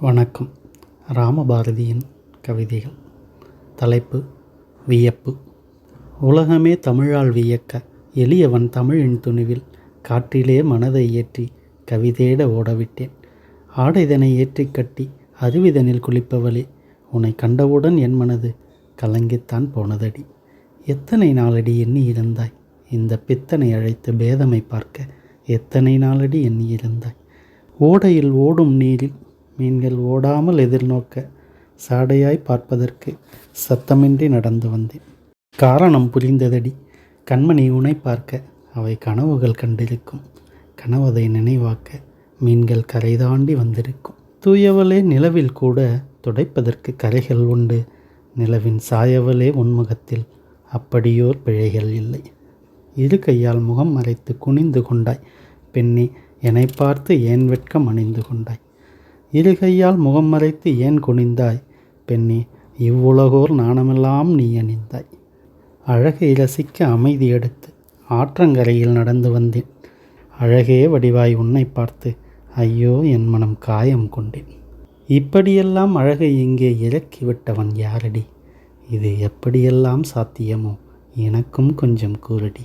வணக்கம். ராமபாரதியின் கவிதைகள். தலைப்பு வியப்பு. உலகமே தமிழால் வியக்க எளியவன் தமிழின் துணிவில் காற்றிலே மனதை ஏற்றி கவிதேட ஓடவிட்டேன். ஆடைதனை ஏற்றிக் கட்டி அருவிதனில் குளிப்பவளே உன்னை கண்டவுடன் என் மனது கலங்கித்தான் போனதடி. எத்தனை நாளடி எண்ணி இருந்தாய்? இந்த பித்தனை அழைத்து பேதமை பார்க்க எத்தனை நாளடி எண்ணி இருந்தாய்? ஓடையில் ஓடும் நீரில் மீன்கள் ஓடாமல் எதிர்நோக்க சாடையாய் பார்ப்பதற்கு சத்தமின்றி நடந்து வந்தேன். காரணம் புரிந்ததடி கண்மணி உனை பார்க்க அவை கனவுகள் கண்டிருக்கும். கனவதை நினைவாக்க மீன்கள் கரை தாண்டி வந்திருக்கும். தூயவளே நிலவில் கூட துடைப்பதற்கு கரைகள் உண்டு. நிலவின் சாயவளே உன்முகத்தில் அப்படியோர் பிழைகள் இல்லை. இரு கையால் முகம் மறைத்து குனிந்து கொண்டாய். பெண்ணே என்னை பார்த்து ஏன் வெட்கம் அணிந்து கொண்டாய்? இருகையால் முகம் மறைத்து ஏன் குனிந்தாய்? பெண்ணே இவ்வுலகோர் நாணமெல்லாம் நீ அணிந்தாய். அழகை ரசிக்க அமைதி எடுத்து ஆற்றங்கரையில் நடந்து வந்தேன். அழகே வடிவாய் உன்னை பார்த்து ஐயோ என் மனம் காயம் கொண்டேன். இப்படியெல்லாம் அழகை இங்கே இறக்கி விட்டவன் யாரடி? இது எப்படியெல்லாம் சாத்தியமோ? எனக்கும் கொஞ்சம் கூறடி.